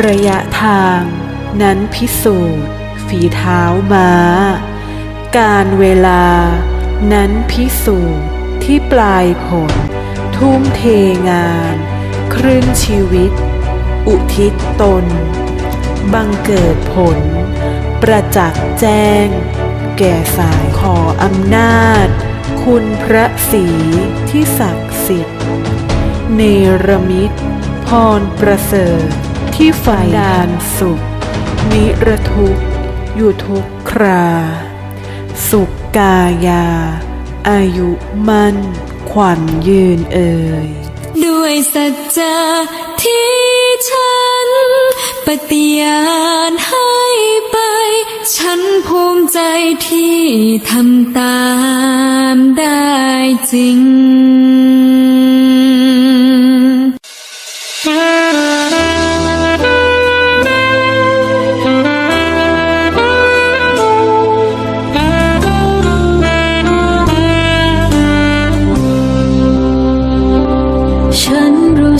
ระยะทางนั้นพิสูจน์ ฝีเท้าม้า การเวลานั้นพิสูจน์ที่ปลายผล ทุ่มเทงาน ครึ่งชีวิต อุทิศตน บังเกิดผล ประจักษ์แจ้ง แก่สายขออำนาจ คุณพระศรีที่ศักดิ์สิทธิ์ เนรมิตพรประเสริฐ ที่ฝ่ายดานสุข นิรทุกอยู่ทุกครา สุขกายา อายุมั่นขวัญยืนเอ่ยด้วยสัจจะที่ฉัน ปฏิญาณให้ไป ฉันภูมิใจที่ทำตามได้จริง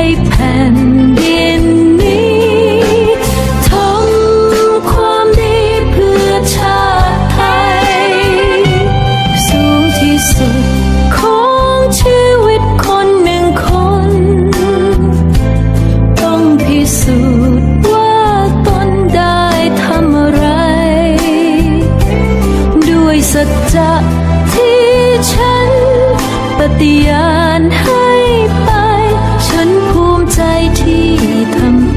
ให้แผ่นดินนี้ทำความดีเพื่อชาติไทย สูงที่สุดของชีวิตคนหนึ่งคน ต้องพิสูจน์ว่าตนได้ทำอะไร ด้วยสัจจะที่ฉันปฏิญาณ ที่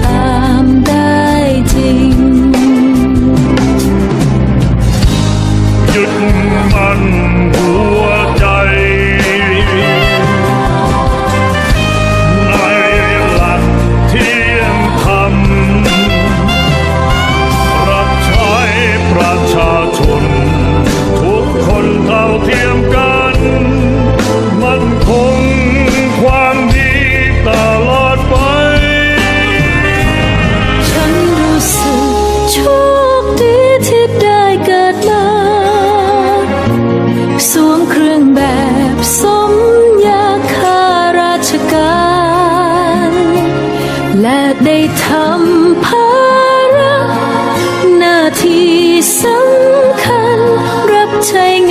และได้ทำภาระหน้าที่สำคัญรับใช้ง